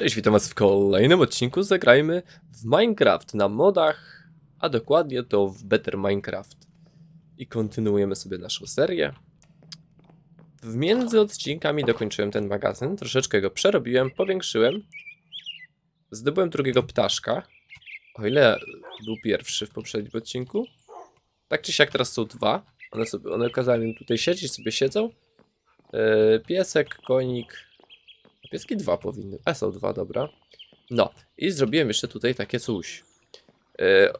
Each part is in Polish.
Cześć, witam was w kolejnym odcinku Zagrajmy w Minecraft na modach, a dokładnie to w Better Minecraft. I kontynuujemy sobie naszą serię. W między odcinkami dokończyłem ten magazyn, troszeczkę go przerobiłem, powiększyłem. Zdobyłem drugiego ptaszka, o ile był pierwszy w poprzednim odcinku. Tak czy siak teraz są dwa. One, sobie, one kazałem im tutaj siedzieć, sobie siedzą. Yy, piesek, konik, Pieski dwa powinny. A są dwa, dobra. No, i zrobiłem jeszcze tutaj takie coś. Yy,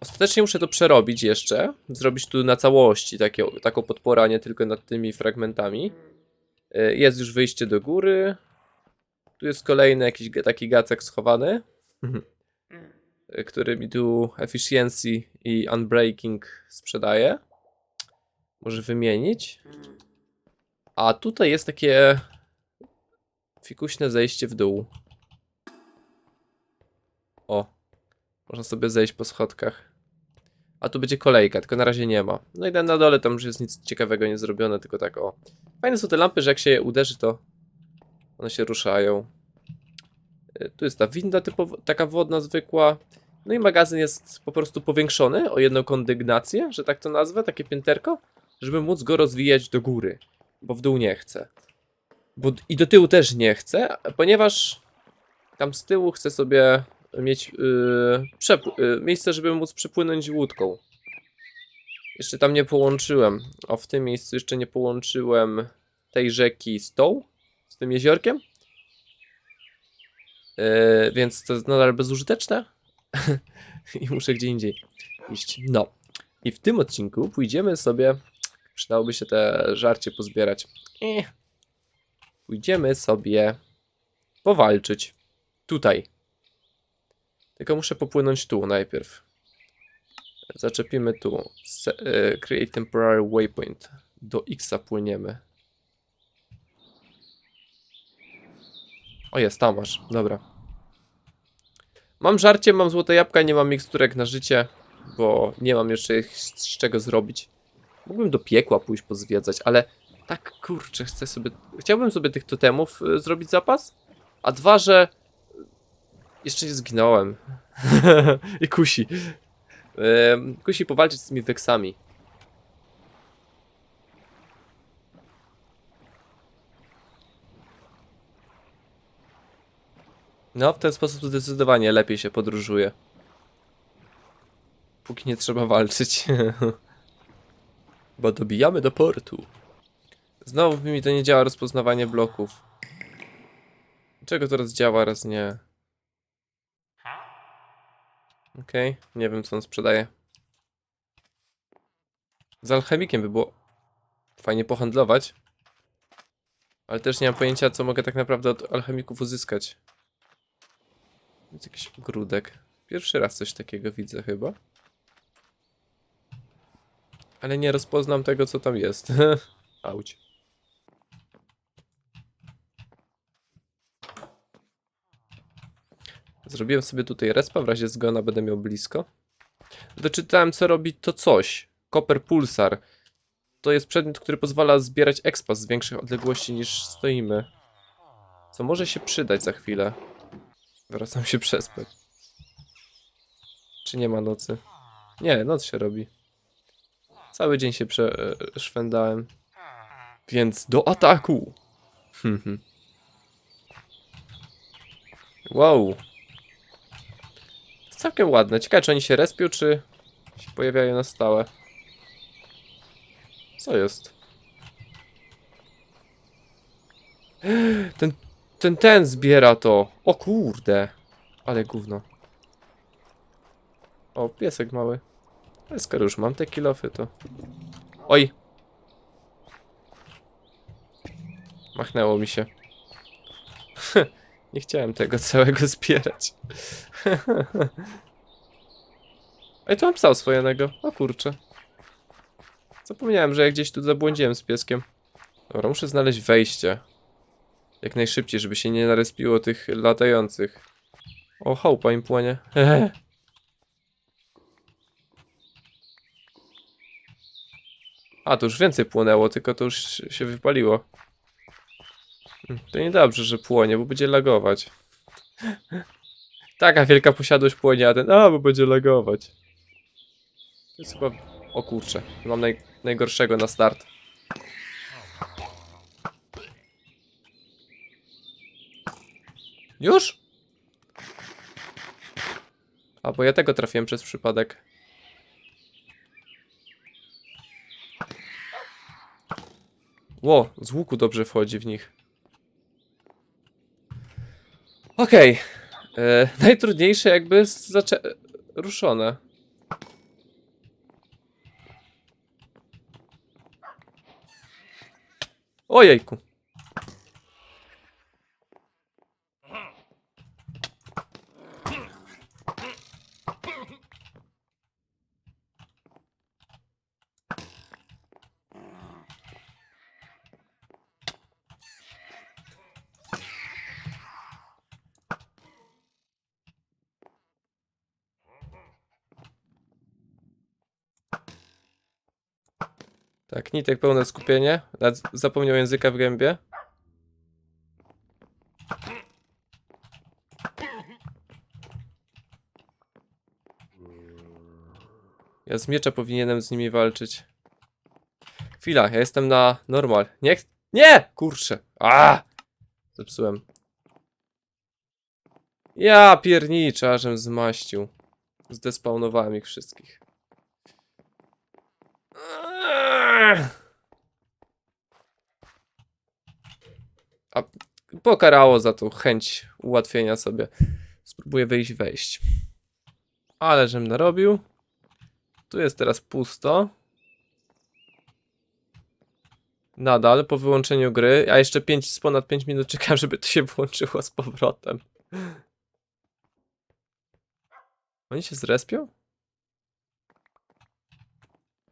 ostatecznie muszę to przerobić jeszcze. Zrobić tu na całości takie, taką podporę, a nie tylko nad tymi fragmentami. Yy, jest już wyjście do góry. Tu jest kolejny jakiś taki gacek schowany. yy, który mi tu efficiency i unbreaking sprzedaje. Może wymienić. A tutaj jest takie fikuśne zejście w dół. O, można sobie zejść po schodkach. A tu będzie kolejka, tylko na razie nie ma. No i na dole tam już jest nic ciekawego nie zrobione, tylko tak o. Fajne są te lampy, że jak się je uderzy, to one się ruszają. Y, Tu jest ta winda typowo, taka wodna, zwykła. No i magazyn jest po prostu powiększony o jedną kondygnację, że tak to nazwę, takie pięterko, żeby móc go rozwijać do góry, bo w dół nie chcę. Bo i do tyłu też nie chcę, ponieważ tam z tyłu chcę sobie mieć yy, yy, miejsce, żeby móc przepłynąć łódką. Jeszcze tam nie połączyłem. O, w tym miejscu jeszcze nie połączyłem tej rzeki z tą, z tym jeziorkiem. Yy, więc to jest nadal bezużyteczne. I muszę gdzie indziej iść. No. I w tym odcinku pójdziemy sobie. Przydałoby się te żarcie pozbierać. Eh pójdziemy sobie powalczyć. Tutaj. Tylko muszę popłynąć tu najpierw. Zaczepimy tu. Se, e, create temporary waypoint. Do X płyniemy. O jest, tam masz. Dobra. Mam żarcie, mam złote jabłka, nie mam miksturek na życie, bo nie mam jeszcze z czego zrobić. Mógłbym do piekła pójść pozwiedzać, ale tak kurczę, chcę sobie. Chciałbym sobie tych totemów y, zrobić zapas. A dwa, że. Jeszcze nie zginąłem. I kusi. Kusi powalczyć z tymi weksami. No, w ten sposób zdecydowanie lepiej się podróżuje. Póki nie trzeba walczyć. Bo dobijamy do portu. Znowu mi to nie działa rozpoznawanie bloków. Czego teraz działa, raz nie? Okej, nie wiem co on sprzedaje. Z alchemikiem by było fajnie pohandlować. Ale też nie mam pojęcia co mogę tak naprawdę od alchemików uzyskać. Jest jakiś grudek. Pierwszy raz coś takiego widzę chyba. Ale nie rozpoznam tego co tam jest. Auć. Zrobiłem sobie tutaj respa, w razie zgona będę miał blisko. Doczytałem co robi to coś. Copper Pulsar. To jest przedmiot, który pozwala zbierać expa z większych odległości niż stoimy. Co może się przydać za chwilę. Wracam się przespać. Czy nie ma nocy? Nie, noc się robi. Cały dzień się przeszwędałem. Więc do ataku! Wow. Całkiem ładne. Ciekawe, czy oni się respią, czy się pojawiają na stałe. Co jest? Ten, ten, ten zbiera to. O kurde. Ale gówno. O, piesek mały. Ale skoro już mam te kilofy, to... Oj! Machnęło mi się. Nie chciałem tego całego zbierać. Ej, tu mam psa oswojonego. O kurczę. Zapomniałem, że ja gdzieś tu zabłądziłem z pieskiem. Dobra, muszę znaleźć wejście. Jak najszybciej, żeby się nie narespiło tych latających. O, chałupa im płonie. A, to już więcej płonęło, tylko to już się wypaliło. To niedobrze, że płonie, bo będzie lagować. Taka wielka posiadłość płonie, a ten, a, bo będzie lagować. To jest chyba... O kurczę, mam naj... najgorszego na start. Już? A, bo ja tego trafiłem przez przypadek. Ło, z łuku dobrze wchodzi w nich. Okej. E, Najtrudniejsze jakby zaczę... ruszone. Ojejku. Tak, Nitek pełne skupienie. Zapomniał języka w gębie. Ja z miecza powinienem z nimi walczyć. Chwila, ja jestem na normal. Nie, nie! Kurczę. A! Zepsułem. Ja pierniczę, ażem zmaścił. Zdespawnowałem ich wszystkich. A pokarało za tą chęć ułatwienia sobie. Spróbuję wyjść, wejść. Ale żem narobił. Tu jest teraz pusto. Nadal po wyłączeniu gry. A jeszcze 5 z ponad 5 minut czekam, żeby to się włączyło z powrotem. Oni się zrespią?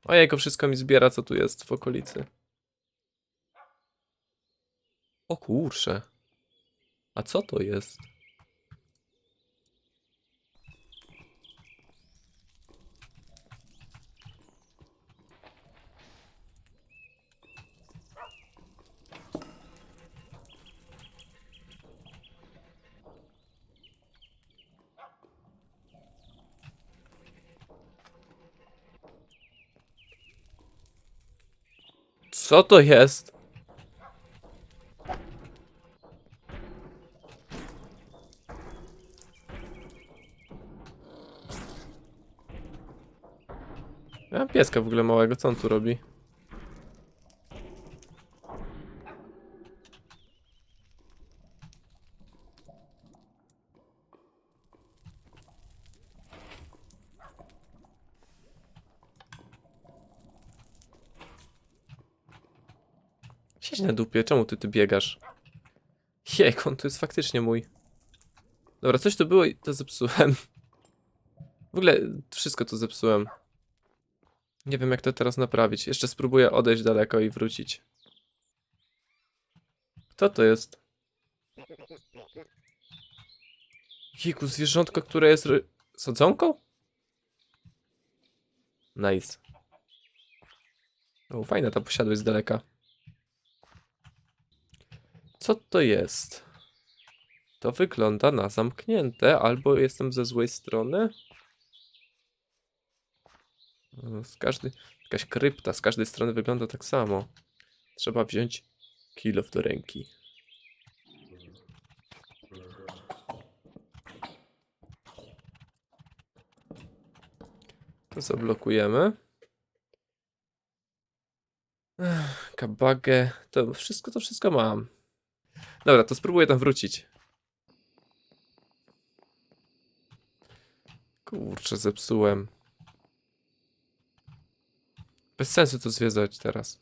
Ojejku, wszystko mi zbiera, co tu jest w okolicy. O kurcze. A co to jest? Co to jest? Ja mam pieska w ogóle małego, co on tu robi? Dupie, czemu ty ty biegasz? Jejku, on to jest faktycznie mój. Dobra, coś tu było i to zepsułem. W ogóle wszystko to zepsułem. Nie wiem jak to teraz naprawić. Jeszcze spróbuję odejść daleko i wrócić. Kto to jest? Jejku, zwierzątko, które jest sadzonką? Nice. O, fajna ta posiadłość z daleka. Co to jest? To wygląda na zamknięte, albo jestem ze złej strony. No, Z każdej, jakaś krypta, z każdej strony wygląda tak samo. Trzeba wziąć kilo do ręki. To zablokujemy. Kabagę. To wszystko, to wszystko mam. Dobra, to spróbuję tam wrócić. Kurczę, zepsułem. Bez sensu to zwiedzać teraz.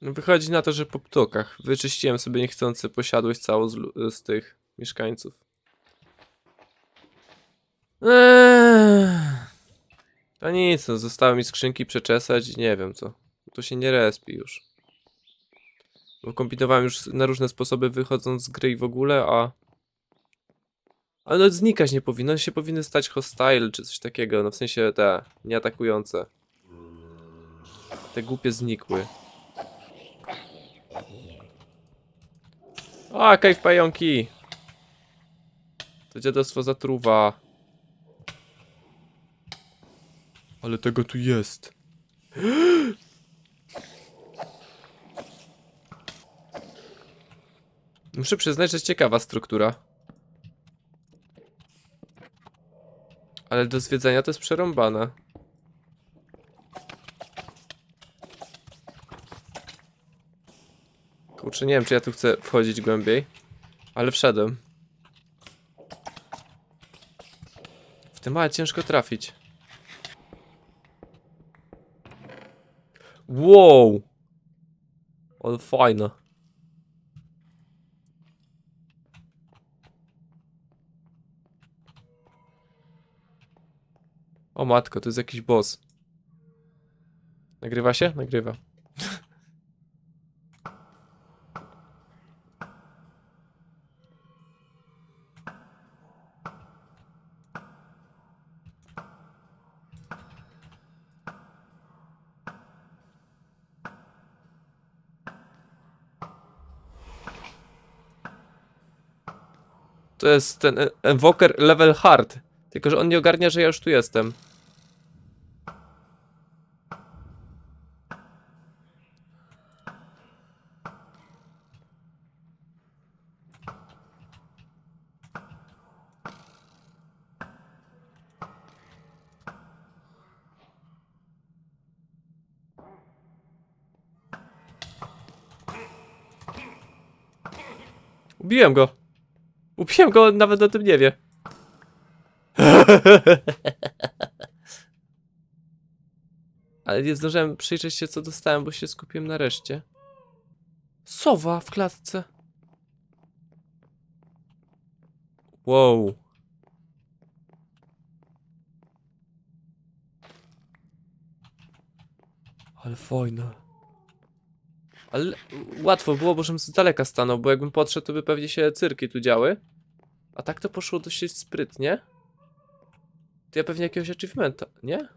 No, Wychodzi na to, że po ptokach wyczyściłem sobie niechcący posiadłość całą z, z tych mieszkańców. Eee. To nic, no, zostały mi skrzynki przeczesać i nie wiem co. To się nie respi już. Bo kombinowałem już na różne sposoby wychodząc z gry i w ogóle, a... Ale no znikać nie powinno, się powinny stać hostile czy coś takiego, no w sensie te, nieatakujące. Te głupie znikły. A, cave pająki! To dziadostwo zatruwa. Ale tego tu jest. Muszę przyznać, że jest ciekawa struktura. Ale do zwiedzania to jest przerąbane. Kurczę, nie wiem, czy ja tu chcę wchodzić głębiej. Ale wszedłem. W tym małe ciężko trafić. Wow! Ale fajne. O matko, to jest jakiś boss. Nagrywa się? Nagrywa. To jest ten e- Evoker level hard. Tylko, że on nie ogarnia, że ja już tu jestem. Ubiłem go. Ubiłem go, on nawet o tym nie wie. Ale nie zdążyłem przyjrzeć się, co dostałem, bo się skupiłem na reszcie. Sowa w klatce. Wow. Ale fajne. Ale łatwo było, bo żebym z daleka stanął, bo jakbym podszedł, to by pewnie się cyrki tu działy. A tak to poszło dość sprytnie. To ja pewnie jakiegoś achievementa, nie?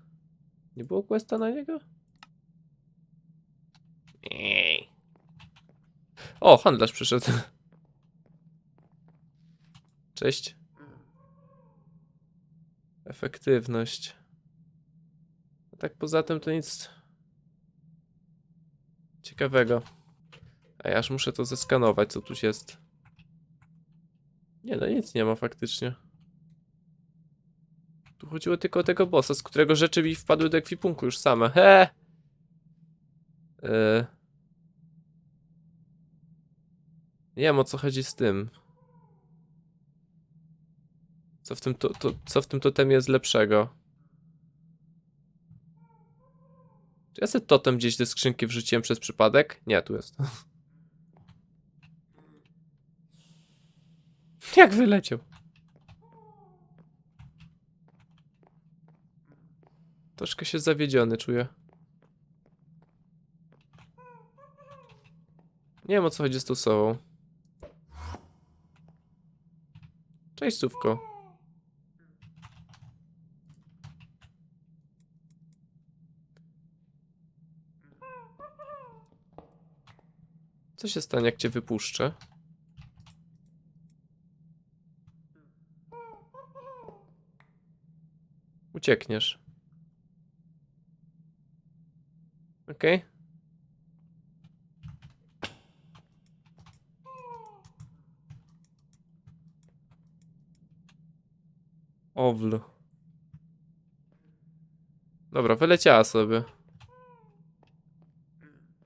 Nie było questa na niego? Ej. O, handlarz przyszedł. Cześć. Efektywność. Tak poza tym to nic ciekawego. A ja aż muszę to zeskanować, co tu jest. Nie no, nic nie ma faktycznie. Tu chodziło tylko o tego bossa, z którego rzeczy mi wpadły do ekwipunku już same. He! Yy. Nie wiem o co chodzi z tym. Co w tym, to, to, co w tym totemie jest lepszego? Czy ja sobie totem gdzieś do skrzynki wrzuciłem przez przypadek? Nie, tu jest. Jak wyleciał? Troszkę się zawiedziony czuję. Nie wiem o co chodzi z tą sową. Cześć, Sówko. Co się stanie, jak cię wypuszczę? Uciekniesz. Okej. Owl. Dobra, wyleciała sobie.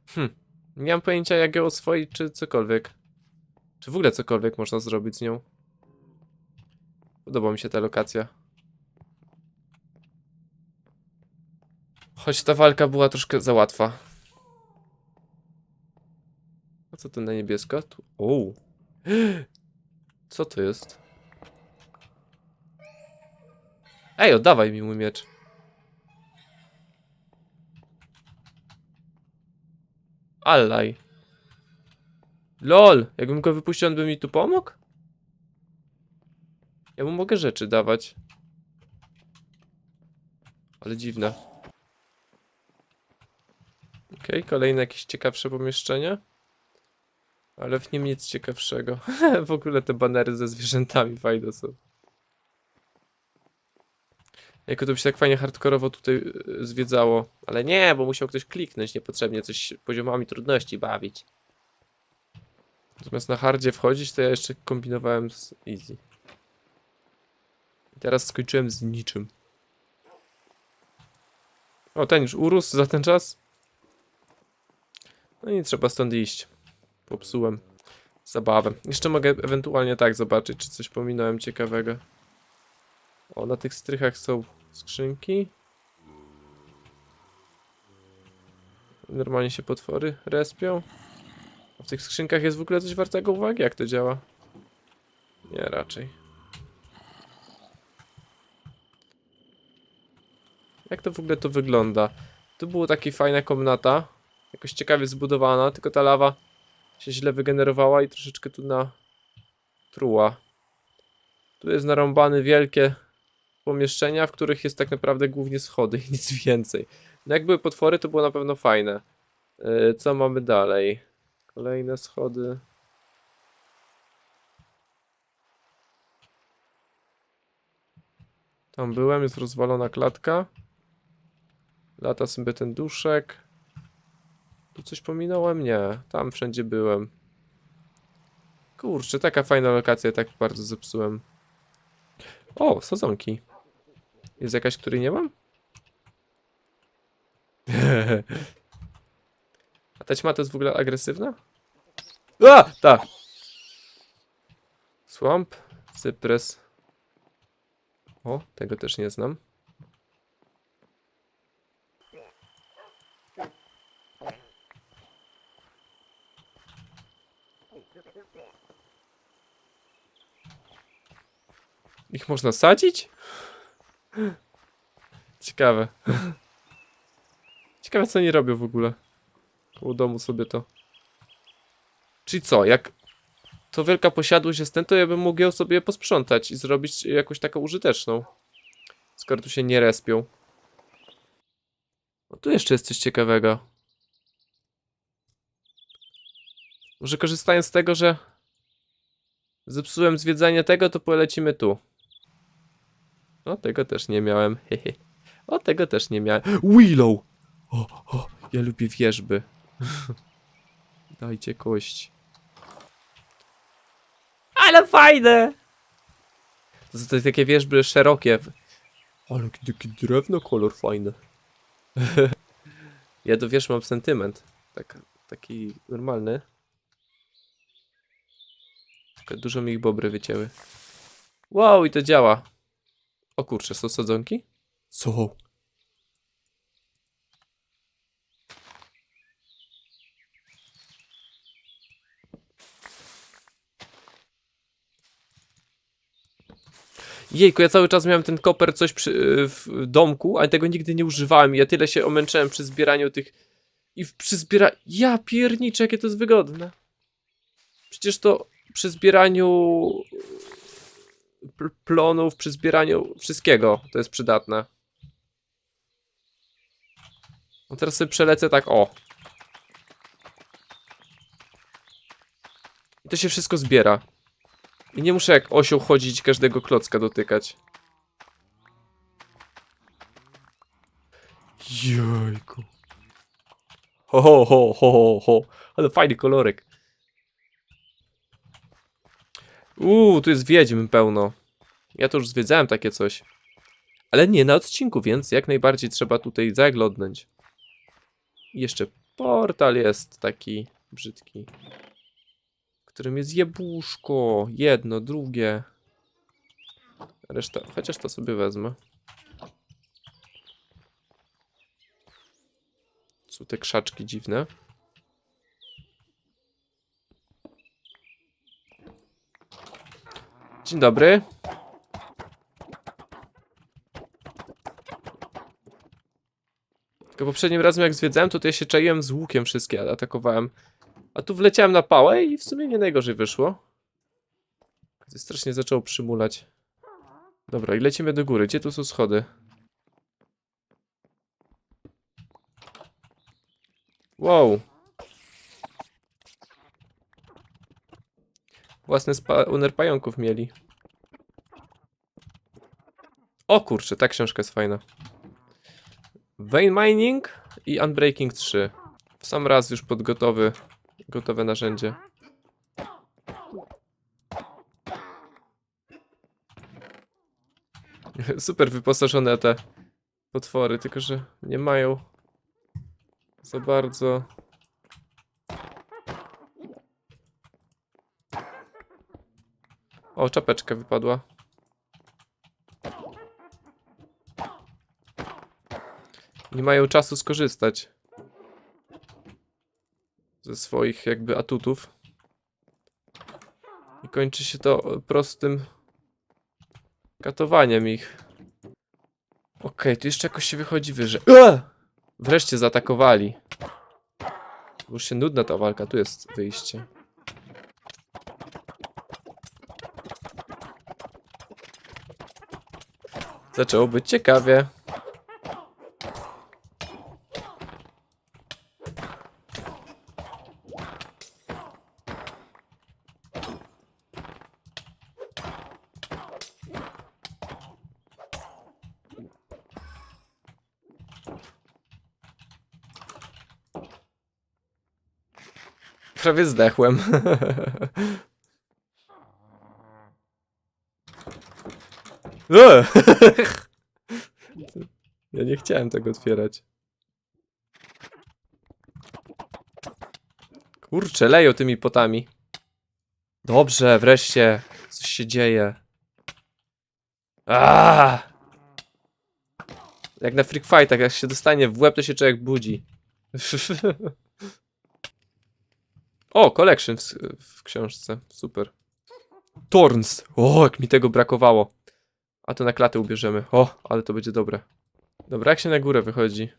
Hm. Nie mam pojęcia jak ją oswoić, czy cokolwiek. Czy w ogóle cokolwiek można zrobić z nią. Podoba mi się ta lokacja. Choć ta walka była troszkę za łatwa. A co to na niebiesko? Tu... O. Co to jest? Ej, oddawaj mi mój miecz. Allaj. LOL! Jakbym go wypuścił, on by mi tu pomógł? Ja mu mogę rzeczy dawać. Ale dziwne. Okej, kolejne jakieś ciekawsze pomieszczenie. Ale w nim nic ciekawszego. w ogóle te banery ze zwierzętami fajne są. Jako to by się tak fajnie hardkorowo tutaj y, zwiedzało. Ale nie, bo musiał ktoś kliknąć niepotrzebnie, coś poziomami trudności bawić. Zamiast na hardzie wchodzić, to ja jeszcze kombinowałem z easy. I teraz skończyłem z niczym. O, ten już urósł za ten czas? No i trzeba stąd iść. Popsułem zabawę. Jeszcze mogę ewentualnie tak zobaczyć, czy coś pominąłem ciekawego. O, na tych strychach są skrzynki. Normalnie się potwory respią. A w tych skrzynkach jest w ogóle coś wartego uwagi, jak to działa? Nie, raczej. Jak to w ogóle to wygląda? Tu była taka fajna komnata. Jakoś ciekawie zbudowana, tylko ta lawa się źle wygenerowała i troszeczkę tu na truła. Tu jest narąbane wielkie pomieszczenia, w których jest tak naprawdę głównie schody i nic więcej. No jak były potwory, to było na pewno fajne. Yy, co mamy dalej? Kolejne schody. Tam byłem, jest rozwalona klatka. Lata sobie ten duszek. Tu coś pominąłem? Nie. Tam wszędzie byłem. Kurczę, taka fajna lokacja, tak bardzo zepsułem. O, sadzonki. Jest jakaś, której nie mam? A ta ćma to jest w ogóle agresywna? A! Tak! Swamp, cypress. O, tego też nie znam. Ich można sadzić? Ciekawe. Ciekawe co oni robią w ogóle. Koło domu sobie to. Czyli co, jak to wielka posiadłość jest ten, to ja bym mógł ją sobie posprzątać i zrobić jakąś taką użyteczną. Skoro tu się nie respią. O, tu jeszcze jest coś ciekawego. Może korzystając z tego, że zepsułem zwiedzanie tego, to polecimy tu. O, tego też nie miałem. Hehe. O, tego też nie miałem. Willow! O, o, ja lubię wierzby. Dajcie kość. Ale fajne! To są takie wierzby szerokie. Ale taki drewno kolor fajny. ja do wież mam sentyment. Tak, taki normalny. Tylko dużo mi ich bobry wycięły. Wow, i to działa. O kurczę, są sadzonki? Są. Jejku, ja cały czas miałem ten koper coś przy, w domku, ale tego nigdy nie używałem. Ja tyle się omęczyłem przy zbieraniu tych... I przy zbiera... Ja pierniczę, jakie to jest wygodne. Przecież to przy zbieraniu plonów, przy zbieraniu wszystkiego to jest przydatne. No teraz sobie przelecę tak, o. I to się wszystko zbiera. I nie muszę jak osioł chodzić każdego klocka dotykać. Jejku. Ho, ho, ho, ho, ho, ho. Ale fajny kolorek. Uuu, tu jest wiedźm pełno. Ja to już zwiedzałem takie coś. Ale nie na odcinku, więc jak najbardziej trzeba tutaj zaglądnąć. Jeszcze portal jest taki brzydki. W którym jest jabłuszko. Jedno, drugie. Reszta, chociaż to sobie wezmę. Są te krzaczki dziwne. Dzień dobry. Tylko poprzednim razem jak zwiedzałem, to, się czaiłem z łukiem wszystkie atakowałem. A tu wleciałem na pałę i w sumie nie najgorzej wyszło. Strasznie zaczęło przymulać. Dobra, i lecimy do góry. Gdzie tu są schody? Wow. Własny spawner pająków mieli. O kurczę, ta książka jest fajna. Vein Mining i Unbreaking 3. W sam raz już pod gotowy, gotowe narzędzie. Super wyposażone te potwory, tylko że nie mają za bardzo. O, czapeczka wypadła. Nie mają czasu skorzystać ze swoich jakby atutów. I kończy się to prostym katowaniem ich. Okej, tu jeszcze jakoś się wychodzi wyżej. Ua! Wreszcie zaatakowali. Już się nudna ta walka, tu jest wyjście. Zaczęło być ciekawie. Prawie zdechłem. Eee! Ja nie chciałem tego otwierać. Kurczę, leją tymi potami. Dobrze, wreszcie. Coś się dzieje. Aaaa! Jak na freak fightach, jak się dostanie w łeb, to się człowiek budzi. o, collection w, w książce. Super. Torns. O, jak mi tego brakowało. A to na klatę ubierzemy. O, ale to będzie dobre. Dobra, jak się na górę wychodzi?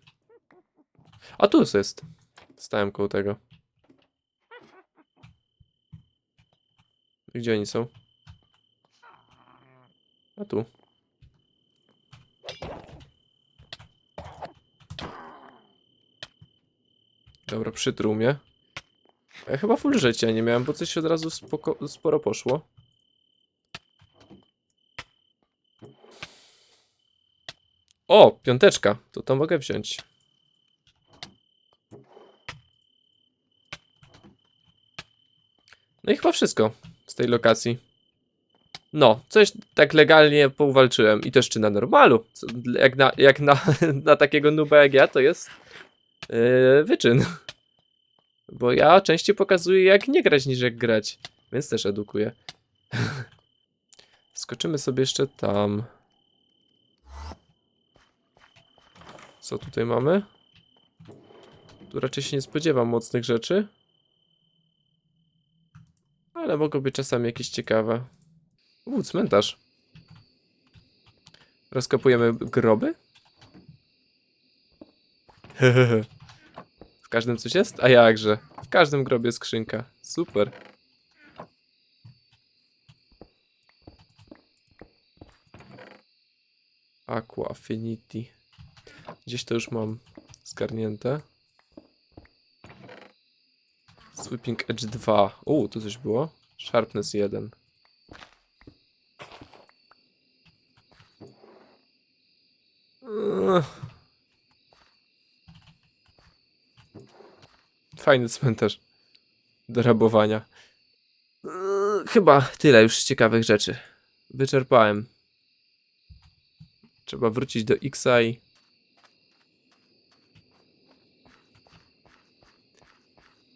A tu jest. Stałem koło tego. Gdzie oni są? A tu. Dobra, przytruł. Ja chyba full życia nie miałem, bo coś od razu sporo poszło. O, piąteczka. To to mogę wziąć. No i chyba wszystko z tej lokacji. No, coś tak legalnie pouwalczyłem. I to jeszcze na normalu. Co, jak na, jak na, na takiego nuba jak ja, to jest yy, wyczyn. Bo ja częściej pokazuję jak nie grać niż jak grać. Więc też edukuję. Skoczymy sobie jeszcze tam. Co tutaj mamy? Tu raczej się nie spodziewam mocnych rzeczy. Ale mogą być czasami jakieś ciekawe. Uuu, cmentarz. Rozkopujemy groby? w każdym coś jest? A jakże. W każdym grobie skrzynka. Super. Aqua Affinity. Gdzieś to już mam zgarnięte. Sweeping Edge 2. U, tu coś było. Sharpness 1. Ugh. Fajny cmentarz do rabowania. Chyba tyle już ciekawych rzeczy. Wyczerpałem. Trzeba wrócić do Xa i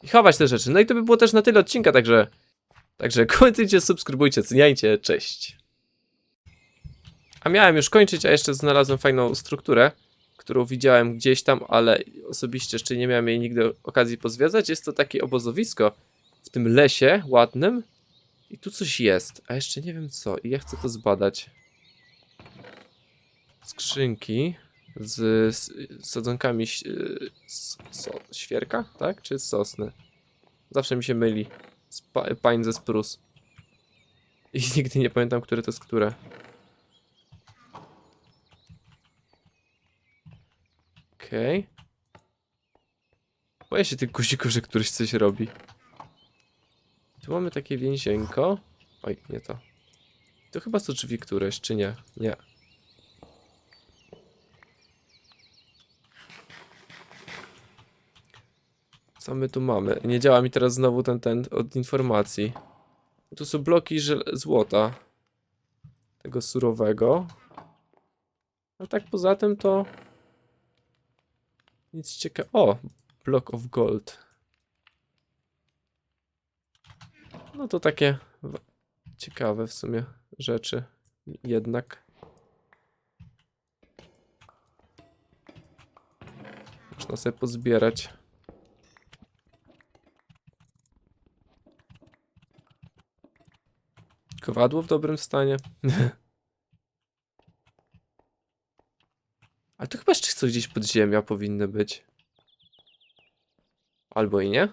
i chować te rzeczy. No i to by było też na tyle odcinka, także także komentujcie, subskrybujcie, ceniajcie, cześć. A miałem już kończyć, a jeszcze znalazłem fajną strukturę, którą widziałem gdzieś tam, ale osobiście jeszcze nie miałem jej nigdy okazji pozwiedzać. Jest to takie obozowisko w tym lesie ładnym i tu coś jest, a jeszcze nie wiem co i ja chcę to zbadać. Skrzynki z, z sadzonkami ś- so, świerka, tak? Czy z sosny? Zawsze mi się myli. Spa, pań ze sprus. I nigdy nie pamiętam, które to jest które. Okej. Boję się tych guzików, że któryś coś robi. Tu mamy takie więzienko. Oj, nie to. To chyba są drzwi któreś, czy nie? Nie. Co my tu mamy? Nie działa mi teraz znowu ten, ten od informacji. Tu są bloki złota. Tego surowego. A tak poza tym to... Nic ciekawego. O! Block of gold. No to takie ciekawe w sumie rzeczy. Jednak. Można sobie pozbierać. Kowadło w dobrym stanie. Ale to chyba jeszcze coś gdzieś pod ziemia powinny być. Albo i nie.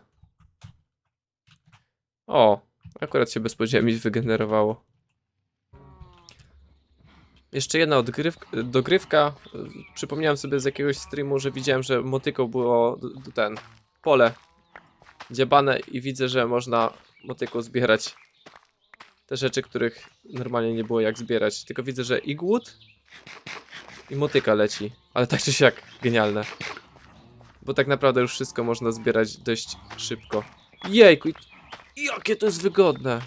O, akurat się bez podziemi wygenerowało. Jeszcze jedna dogrywka. Przypomniałem sobie z jakiegoś streamu, że widziałem, że motyką było ten pole dziabane i widzę, że można motyką zbierać te rzeczy, których normalnie nie było jak zbierać. Tylko widzę, że i głód i motyka leci. Ale tak czy siak genialne. Bo tak naprawdę już wszystko można zbierać dość szybko. Jejku, jakie to jest wygodne.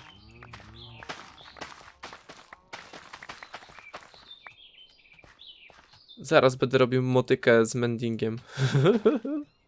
Zaraz będę robił motykę z mendingiem.